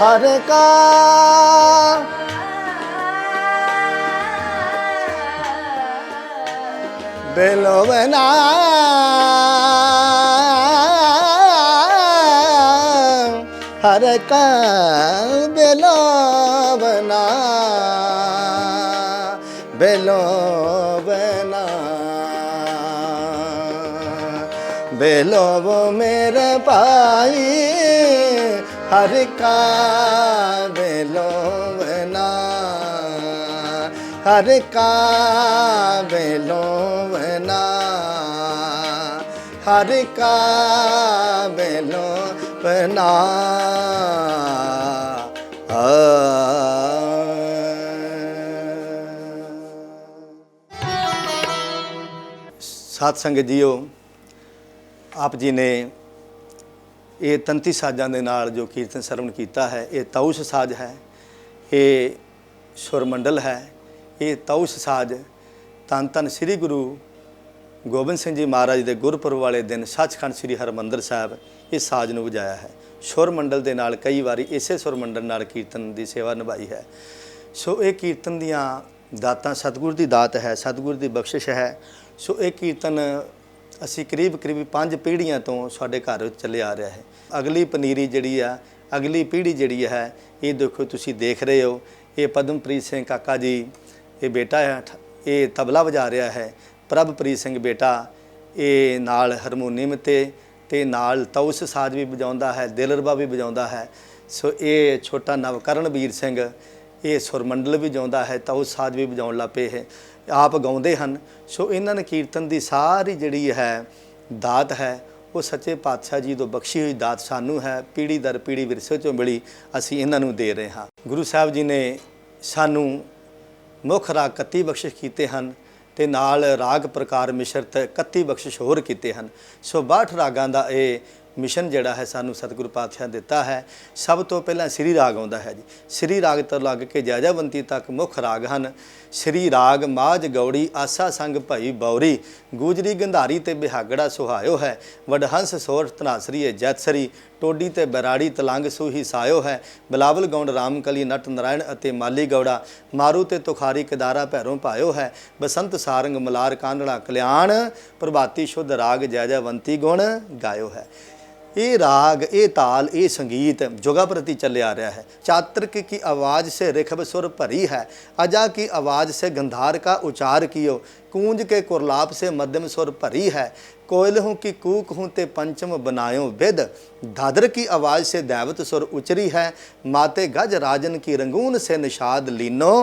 ਹਰ ਕਾ ಬೆಲೋವನಾ ਹਰ ਕਾ ਬਨਾ ਬਨਾ ਬੇਲੋਵ ਮੇਰੇ ਭਾਈ ਹਰ ਕਾ ਹਰ ਕਾ ਬੇਲੋਵਨਾ ਹਰ ਕਾ ਬੇਲੋਵਨਾ ਸਾਧ ਸੰਗਤ ਜੀਓ, ਆਪ ਜੀ ਨੇ ਇਹ ਤੰਤੀ ਸਾਜ਼ਾਂ ਦੇ ਨਾਲ ਜੋ ਕੀਰਤਨ ਸਰਵਣ ਕੀਤਾ ਹੈ, ਇਹ ਤਾਉਸ਼ ਸਾਜ਼ ਹੈ, ਇਹ ਸੁਰਮੰਡਲ ਹੈ ਇਹ ਤੌਸ਼ ਸਾਜ਼ ਤਨ ਤਨ ਸ੍ਰੀ ਗੁਰੂ ਗੋਬਿੰਦ ਸਿੰਘ ਜੀ ਮਹਾਰਾਜ ਦੇ ਗੁਰਪੁਰਬ ਵਾਲੇ ਦਿਨ ਸੱਚਖੰਡ ਸ੍ਰੀ ਹਰਮੰਦਰ ਸਾਹਿਬ ਇਸ ਸਾਜ਼ ਨੂੰ ਵਜਾਇਆ ਹੈ। ਸੁਰ ਮੰਡਲ ਦੇ ਨਾਲ ਕਈ ਵਾਰੀ ਇਸੇ ਸੁਰ ਮੰਡਲ ਨਾਲ ਕੀਰਤਨ ਦੀ ਸੇਵਾ ਨਿਭਾਈ ਹੈ। ਸੋ ਇਹ ਕੀਰਤਨ ਦੀਆਂ ਦਾਤਾਂ ਸਤਿਗੁਰ ਦੀ ਦਾਤ ਹੈ, ਸਤਿਗੁਰ ਦੀ ਬਖਸ਼ਿਸ਼ ਹੈ। ਸੋ ਇਹ ਕੀਰਤਨ ਅਸੀਂ ਕਰੀਬ ਕਰੀਬ ਪੰਜ ਪੀੜ੍ਹੀਆਂ ਤੋਂ ਸਾਡੇ ਘਰ ਵਿੱਚ ਚੱਲਿਆ ਆ ਰਿਹਾ ਹੈ। ਅਗਲੀ ਪਨੀਰੀ ਜਿਹੜੀ ਆ, ਅਗਲੀ ਪੀੜ੍ਹੀ ਜਿਹੜੀ ਹੈ, ਇਹ ਦੇਖੋ ਤੁਸੀਂ ਦੇਖ ਰਹੇ ਹੋ। ਇਹ ਪਦਮਪ੍ਰੀਤ ਸਿੰਘ ਕਾਕਾ ਜੀ ਇਹ ਬੇਟਾ ਹੈ ਠ- ਇਹ ਤਬਲਾ ਵਜਾ ਰਿਹਾ ਹੈ। ਪ੍ਰਭਪ੍ਰੀਤ ਸਿੰਘ ਬੇਟਾ, ਇਹ ਨਾਲ ਹਾਰਮੋਨੀਅਮ ਤੇ ਤੇ ਨਾਲ ਤੌਸ ਸਾਜ਼ ਵੀ ਵਜਾਉਂਦਾ ਹੈ, ਦਿਲਰਬਾ ਵੀ ਵਜਾਉਂਦਾ ਹੈ। ਸੋ ਇਹ ਛੋਟਾ ਨਵਕਰਨ ਵੀਰ ਸਿੰਘ, ਇਹ ਸੁਰਮੰਡਲ ਵੀ ਵਜਾਉਂਦਾ ਹੈ ਤੌਸ ਸਾਜ਼ ਵੀ ਵਜਾਉਣ ਲੱਗ ਪਏ ਹੈ। ਆਪ ਗਾਉਂਦੇ ਹਨ। ਸੋ ਇਹਨਾਂ ਨੇ ਕੀਰਤਨ ਦੀ ਸਾਰੀ ਜਿਹੜੀ ਹੈ ਦਾਤ ਹੈ, ਉਹ ਸੱਚੇ ਪਾਤਸ਼ਾਹ ਜੀ ਤੋਂ ਬਖਸ਼ੀ ਹੋਈ ਦਾਤ ਸਾਨੂੰ ਹੈ। ਪੀੜੀ ਦਰ ਪੀੜੀ ਵਿਰਸੇ ਚੋਂ ਮਿਲੀ ਅਸੀਂ ਇਹਨਾਂ ਨੂੰ ਦੇ ਰਹੇ ਹਾਂ। ਗੁਰੂ ਸਾਹਿਬ ਜੀ ਨੇ ਸਾਨੂੰ ਮੁੱਖ ਰਾਗ 31 ਬਖਸ਼ਿਸ਼ ਕੀਤੇ ਹਨ ਤੇ ਨਾਲ ਰਾਗ ਪ੍ਰਕਾਰ ਮਿਸ਼ਰਤ 31 ਬਖਸ਼ਿਸ਼ ਹੋਰ ਕੀਤੇ ਹਨ। ਸੋ 62 ਰਾਗਾਂ ਦਾ ਇਹ ਮਿਸ਼ਨ ਜਿਹੜਾ ਹੈ ਸਾਨੂੰ ਸਤਿਗੁਰੂ ਪਾਤਸ਼ਾਹ ਦਿੱਤਾ ਹੈ, ਸਭ ਤੋਂ ਪਹਿਲਾਂ ਸ੍ਰੀ ਰਾਗ ਆਉਂਦਾ ਹੈ ਜੀ। ਸ੍ਰੀ ਰਾਗ ਤੋਂ ਲੱਗ ਕੇ ਜਾਜਾਵੰਤੀ ਤੱਕ ਮੁੱਖ ਰਾਗ ਹਨ। ਸ੍ਰੀ ਰਾਗ, ਮਾਝ ਗੌੜੀ, ਆਸਾ ਸੰਗ ਭਈ ਬੌਰੀ, ਗੂਜਰੀ ਗੰਧਾਰੀ ਤੇ ਬਿਹਾਗੜਾ ਸੁਹਾਇਓ ਹੈ, ਵਡਹੰਸ ਸੋਰ ਤਨਾਸਰੀ ਹੈ ਜੈਤਸਰੀ, ਟੋਡੀ ਤੇ ਬਰਾੜੀ ਤਲੰਗ ਸੂਹੀ ਸਾਇਓ ਹੈ, ਬਲਾਵਲ ਗੌਂਡ ਰਾਮਕਲੀ ਨਟ ਨਰਾਇਣ ਅਤੇ ਮਾਲੀ ਗੌੜਾ, ਮਾਰੂ ਤੇ ਤੁਖਾਰੀ ਕਦਾਰਾ ਭੈਰੋਂ ਪਾਇਓ ਹੈ, ਬਸੰਤ ਸਾਰੰਗ ਮਲਾਰ ਕਾਂਡਲਾ ਕਲਿਆਣ, ਪ੍ਰਭਾਤੀ ਸ਼ੁੱਧ ਰਾਗ ਜੈਜਵੰਤੀ ਗੁਣ ਗਾਇਓ ਹੈ। ਇਹ ਰਾਗ ਇਹ ਤਾਲ ਇਹ ਸੰਗੀਤ ਜੁਗਾ ਪ੍ਰਤੀ ਚੱਲਿਆ ਆ ਰਿਹਾ ਹੈ चातृक की आवाज से रिखब सुर भरी है अजा की आवाज से गंधार का उचार कियो कूंज के कुरलाप से मध्यम सुर भरी है कोयल हूँ की कूक हूँ ते पंचम बनायो विद दादर की आवाज से दैवत सुर उचरी है माते गज राजन की रंगून से निषाद लीनो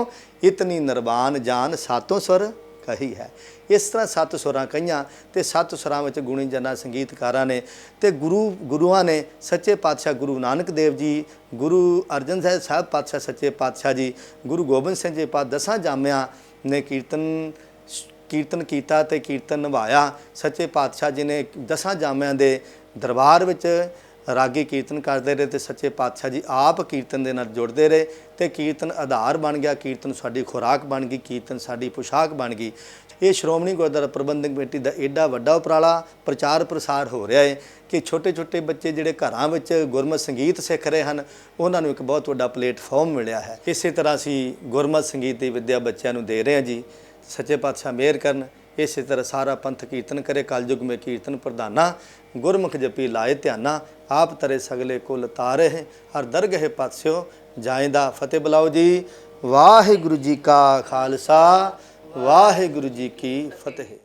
इतनी नरबान जान सातों सुर ਕਹੀ ਹੈ ਇਸ ਤਰ੍ਹਾਂ ਸੱਤ ਸੁਰਾਂ ਕਹੀਆਂ ਤੇ ਸੱਤ ਸੁਰਾਂ ਵਿੱਚ ਗੁਣੀ ਜਨਾ ਸੰਗੀਤਕਾਰਾਂ ਨੇ ਤੇ ਗੁਰੂ, ਗੁਰੂਆਂ ਨੇ ਸੱਚੇ ਪਾਤਸ਼ਾਹ ਗੁਰੂ ਨਾਨਕ ਦੇਵ ਜੀ, ਗੁਰੂ ਅਰਜਨ ਸਾਹਿਬ ਸਾਹਿਬ ਪਾਤਸ਼ਾਹ ਸੱਚੇ ਪਾਤਸ਼ਾਹ ਜੀ, ਗੁਰੂ ਗੋਬਿੰਦ ਸਿੰਘ ਜੀ ਪਾ ਦਸਾਂ ਜਾਮਿਆਂ ਨੇ ਕੀਰਤਨ ਕੀਰਤਨ ਕੀਤਾ ਤੇ ਕੀਰਤਨ ਨਿਭਾਇਆ। ਸੱਚੇ ਪਾਤਸ਼ਾਹ ਜੀ ਨੇ ਦਸਾਂ ਜਾਮਿਆਂ ਦੇ ਦਰਬਾਰ ਵਿੱਚ ਰਾਗੀ ਕੀਰਤਨ ਕਰਦੇ ਰਹੇ ਤੇ ਸੱਚੇ ਪਾਤਸ਼ਾਹ ਜੀ ਆਪ ਕੀਰਤਨ ਦੇ ਨਾਲ ਜੁੜਦੇ ਰਹੇ ਤੇ ਕੀਰਤਨ ਆਧਾਰ ਬਣ ਗਿਆ, ਕੀਰਤਨ ਸਾਡੀ ਖੁਰਾਕ ਬਣ ਗਈ, ਕੀਰਤਨ ਸਾਡੀ ਪੁਸ਼ਾਕ ਬਣ ਗਈ। ਇਹ ਸ਼੍ਰੋਮਣੀ ਗੁਰਦੁਆਰਾ ਪ੍ਰਬੰਧਕ ਕਮੇਟੀ ਦਾ ਏਡਾ ਵੱਡਾ ਉਪਰਾਲਾ ਪ੍ਰਚਾਰ ਪ੍ਰਸਾਰ ਹੋ ਰਿਹਾ ਹੈ ਕਿ ਛੋਟੇ ਛੋਟੇ ਬੱਚੇ ਜਿਹੜੇ ਘਰਾਂ ਵਿੱਚ ਗੁਰਮਤ ਸੰਗੀਤ ਸਿੱਖ ਰਹੇ ਹਨ, ਉਹਨਾਂ ਨੂੰ ਇੱਕ ਬਹੁਤ ਵੱਡਾ ਪਲੇਟਫਾਰਮ ਮਿਲਿਆ ਹੈ। ਇਸੇ ਤਰ੍ਹਾਂ ਅਸੀਂ ਗੁਰਮਤ ਸੰਗੀਤ ਦੀ ਵਿੱਦਿਆ ਬੱਚਿਆਂ ਨੂੰ ਦੇ ਰਹੇ ਹਾਂ ਜੀ। ਸੱਚੇ ਪਾਤਸ਼ਾਹ ਮਿਹਰ ਕਰਨ। ਇਸੇ ਤਰ੍ਹਾਂ ਸਾਰਾ ਪੰਥ ਕੀਰਤਨ ਕਰੇ, ਕਲਯੁਗ ਮੇ ਕੀਰਤਨ ਪ੍ਰਧਾਨਾ, ਗੁਰਮੁਖ ਜਪੀ ਲਾਏ ਧਿਆਨਾ, ਆਪ ਤਰੇ ਸਗਲੇ ਕੁਲ ਤਾਰੇ ਹਰ ਦਰਗਹਿ ਪਾਤਸਿਓ ਜਾਇਦਾ ਫਤਿਹ ਬੁਲਾਓ ਜੀ। ਵਾਹਿਗੁਰੂ ਜੀ ਕਾ ਖਾਲਸਾ, ਵਾਹਿਗੁਰੂ ਜੀ ਕੀ ਫਤਿਹ।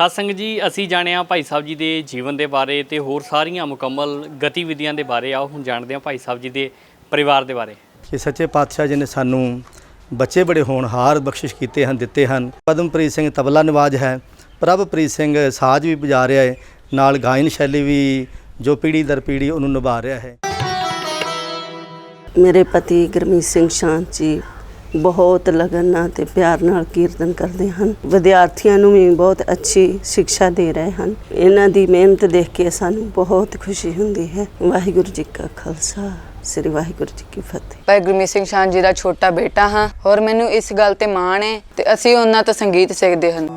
ਸਤਸੰਗ ਜੀ ਅਸੀਂ ਜਾਣਿਆ ਭਾਈ ਸਾਹਿਬ ਜੀ ਦੇ ਜੀਵਨ ਦੇ ਬਾਰੇ ਤੇ ਹੋਰ ਸਾਰੀਆਂ ਮੁਕੰਮਲ ਗਤੀਵਿਧੀਆਂ ਦੇ ਬਾਰੇ। ਆਓ ਹੁਣ ਜਾਣਦੇ ਹਾਂ ਭਾਈ ਸਾਹਿਬ ਜੀ ਦੇ ਪਰਿਵਾਰ ਦੇ ਬਾਰੇ। ਕਿ ਸੱਚੇ ਪਾਤਸ਼ਾਹ ਜੀ ਨੇ ਸਾਨੂੰ ਬੱਚੇ ਬੜੇ ਹੋਣਹਾਰ ਬਖਸ਼ਿਸ਼ ਕੀਤੇ ਹਨ ਦਿੱਤੇ ਹਨ। ਪਦਮਪ੍ਰੀਤ ਸਿੰਘ ਤਬਲਾ ਨਵਾਜ ਹੈ। ਪ੍ਰਭਪ੍ਰੀਤ ਸਿੰਘ ਸਾਜ਼ ਵੀ ਵਜਾ ਰਿਹਾ ਹੈ। ਨਾਲ ਗਾਇਨ ਸ਼ੈਲੀ ਵੀ ਜੋ ਪੀੜੀ ਦਰ ਪੀੜੀ ਉਹਨੂੰ ਨਿਭਾ ਰਿਹਾ ਹੈ। ਮੇਰੇ ਪਤੀ ਗੁਰਮੀਤ ਸਿੰਘ ਸ਼ਾਂਤ ਜੀ ਬਹੁਤ ਲਗਨ ਨਾਲ ਤੇ ਪਿਆਰ ਨਾਲ ਕੀਰਤਨ ਕਰਦੇ ਹਨ। ਵਿਦਿਆਰਥੀਆਂ ਨੂੰ ਵੀ ਬਹੁਤ ਅੱਛੀ ਸਿੱਖਿਆ ਦੇ ਰਹੇ ਹਨ। ਇਹਨਾਂ ਦੀ ਮਿਹਨਤ ਦੇਖ ਕੇ ਸਾਨੂੰ ਬਹੁਤ ਖੁਸ਼ੀ ਹੁੰਦੀ ਹੈ। ਵਾਹਿਗੁਰੂ ਜੀ ਕਾ ਖਾਲਸਾ, ਸ੍ਰੀ ਵਾਹਿਗੁਰੂ ਜੀ ਕੀ ਫਤਿਹ। ਭਾਈ ਗੁਰਮੀਤ ਸਿੰਘ ਸ਼ਾਨ ਜੀ ਦਾ ਛੋਟਾ ਬੇਟਾ ਹਾਂ। ਔਰ ਮੈਨੂੰ ਇਸ ਗੱਲ ਤੇ ਮਾਣ ਹੈ ਤੇ ਅਸੀਂ ਉਹਨਾਂ ਤੋਂ ਸੰਗੀਤ ਸਿੱਖਦੇ ਹਨ।